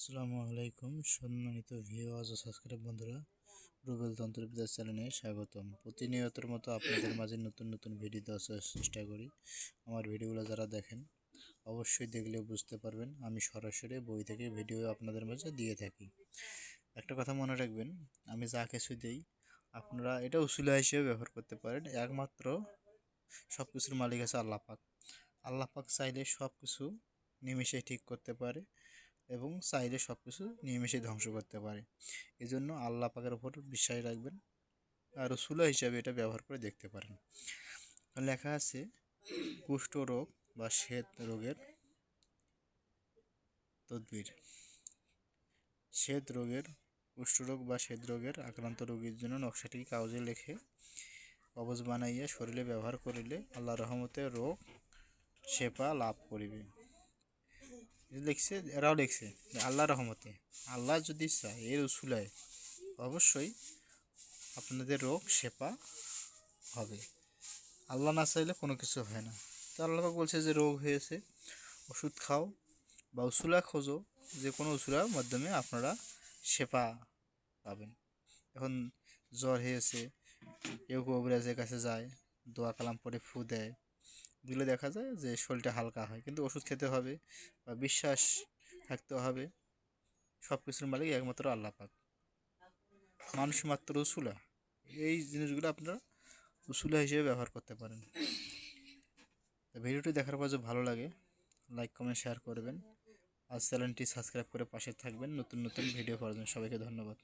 আসসালামু আলাইকুম, সম্মানিত ভিউয়ার্স ও সাবস্ক্রাইব বন্ধুরা, রুবেল তন্ত্রবিদ্যা চ্যানেলে স্বাগতম। প্রতিনিয়তের মতো আপনাদের মাঝে নতুন নতুন ভিডিও দেওয়ার চেষ্টা করি। আমার ভিডিওগুলো যারা দেখেন, অবশ্যই দেখলে বুঝতে পারবেন, আমি সরাসরি বই থেকে ভিডিও আপনাদের মাঝে দিয়ে থাকি। একটা কথা মনে রাখবেন, আমি যা কিছু দিই, আপনারা এটা উসুলা হিসেবে ব্যবহার করতে পারেন, একমাত্র সব কিছুর মালিক আছে আল্লাহ পাক। আল্লাহ পাক চাইলে সব কিছু নিমিষে ঠিক করতে পারে এবং চাইলে সব কিছু নিমেষে ধ্বংস করতে পারে। এই জন্য আল্লাহ পাকের উপর বিশ্বাস রাখবেন আর রসুলা হিসাবে এটা ব্যবহার করে দেখতে পারেন। লেখা আছে, কুষ্ঠ রোগ বা শ্বেত রোগের তদবির। শ্বেত রোগের কুষ্ঠরোগ বা শ্বেত রোগের আক্রান্ত রোগীর জন্য নকশাটি কাগজে লেখে কবজ বানাইয়া শরীরে ব্যবহার করিলে আল্লাহ রহমতে রোগ, সেপা লাভ করিবে। লিখছে, এরাও লিখছে আল্লাহ রহমতে। আল্লাহ যদি চায় এর উসুলায়, অবশ্যই আপনাদের রোগ সেপা হবে। আল্লাহ না চাইলে কোনো কিছু হয় না। তো আল্লাহ বলছে যে রোগ হয়েছে, ওষুধ খাও বা উসুলা খোঁজো, যে কোনো উসুলার মাধ্যমে আপনারা সেপা পাবেন। এখন জ্বর হয়েছে, কেউ কবিরাজের কাছে যায়, দোয়া কালাম পরে ফু দেয় দিলে দেখা যায় যে শরীরটা হালকা হয়। কিন্তু ওষুধ খেতে হবে বা বিশ্বাস থাকতে হবে সব কিছুর মালিক একমাত্র আল্লাহ পাক। মানুষ মাত্র উসুলা এই জিনিসগুলো আপনারা উসুলা হিসেবে ব্যবহার করতে পারেন। ভিডিওটি দেখার পর যদি ভালো লাগে, লাইক, কমেন্ট, শেয়ার করবেন। আর চ্যানেলটি সাবস্ক্রাইব করে পাশে থাকবেন। নতুন নতুন ভিডিও পাওয়ার জন্য সবাইকে ধন্যবাদ।